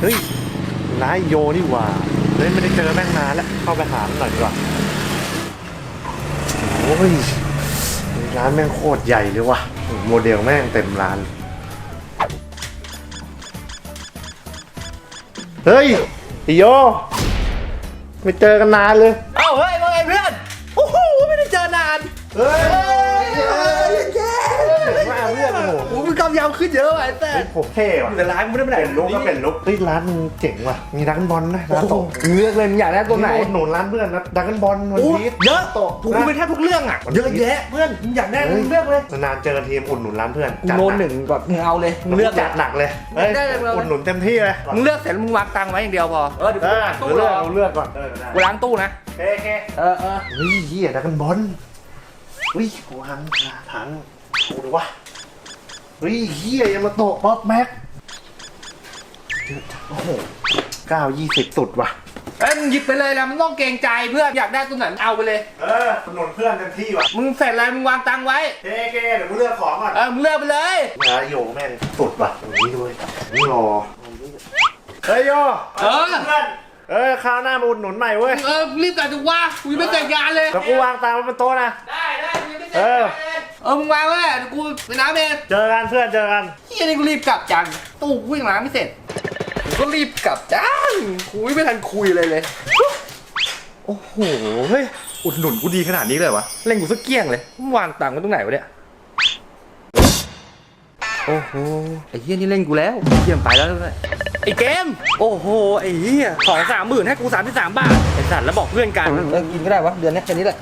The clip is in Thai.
เฮ้ยร้ายโยนี่หว่าเฮ้ยไม่ได้เจอแม่งนานแล้วเข้าไปหามันหน่อยดีกว่าโอ้ยร้านแม่งโคตรใหญ่เลยว่ะโอ้โหโมเดลแม่งเต็มร้าน เฮ้ยไอโย ไม่เจอกันนานเลย เอ้าเฮ้ยว่าไงเพื่อน โอ้โหไม่ได้เจอนาน เฮ้ยแย่ มาเพื่อนโอ้ โหโอ้มึงกำยำขึ้นเยอะว่ะไอ้แต่เฮ้ยผมเท่ว่ะแต่ร้านมึงไม่ได้ไปไหนเป็นลุกก็เป็นลุกเฮ้ยร้านมึงเจ๋งว่ะ มีดักบอลนะร้านโตะมึงเลือกเลยมึงอยากได้ตัวไหนอุดหนุนร้านเพื่อนนะดักบอลวันโอ้นี้ เยอะโตะถูกกูไปแทบทุกเรื่องอะเยอะแยะเพื่อนมึงอยากได้มึงเลือกเลยนานๆเจอทีมอุดหนุนร้านเพื่อนกูโนนหนึ่งก่อนมึงเอาเลยมึงเลือกจัดหนักเลยเฮ้ยได้เลยเลยอุดหนุนเต็มที่เลยมึงเลือกเสร็จแล้วมึงวางตังค์ไว้อย่างเดียวพอเออเดี๋ยวเอกูอล้างตู้รอเลือกเอาเลือกก่อนเออได้กูล้างตู้นะโอเคโอเค เออเออเฮ้ยเฮียดักบอลเฮ้ยกูหันหันดูดิวะ เฮ้ยเฮียยังมาโตะป๊อปแม็ก โอ้โหเก้ายี่สิบสุดว่ะ เอ้ยมึงหยิบไปเลยนะมึงต้องเกรงใจเพื่อนอยากได้ตัวไหนเอาไปเลย เอออุดหนุนเพื่อนเต็มที่ว่ะมึงเสร็จแล้วมึงวางตังค์ไว้โอเคโอเคเดี๋ยวกูเลือกของก่อน เออมึงเลือกไปเลย นะโยแม่งสุดว่ะตรงนี้ด้วยนี่รอเฮ้ยโย เออ เพื่อนเออคราวหน้ามาอุดหนุนใหม่เว้ยเออรีบกลับจะว่ากูยังไม่แต่งงานเลยแล้วกูวางตามไว้บนโต๊ะนะ ได้ ออมึงวางไว้เดี๋ยวกูไปน้ำเองเจอกันเพื่อนเจอกัน เฮียนี่กูรีบกลับจังตู้กูยังล้างไม่เสร็จกูก็รีบกลับจังคุยไม่ทันคุยเลยเลย โอ้โหเฮ้ยอุดหนุนกูดีขนาดนี้เลยวะเล่นกูสักเกลี้ยงเลยมึงวางตังค์ไว้ตรงไหนวะเนี่ยโอ้โหไอ้เฮียนี่เล่นกูแล้วเฮียมนไปแล้วด้วยไอ้เกม โอ้โห ไอ้เฮียของสามหมื่นให้กูสามที่สามบาท ไอ้สัตว์แล้วบอกเพื่อนกัน เออกินก็ได้วะเดือนนี้แค่นี้แหละ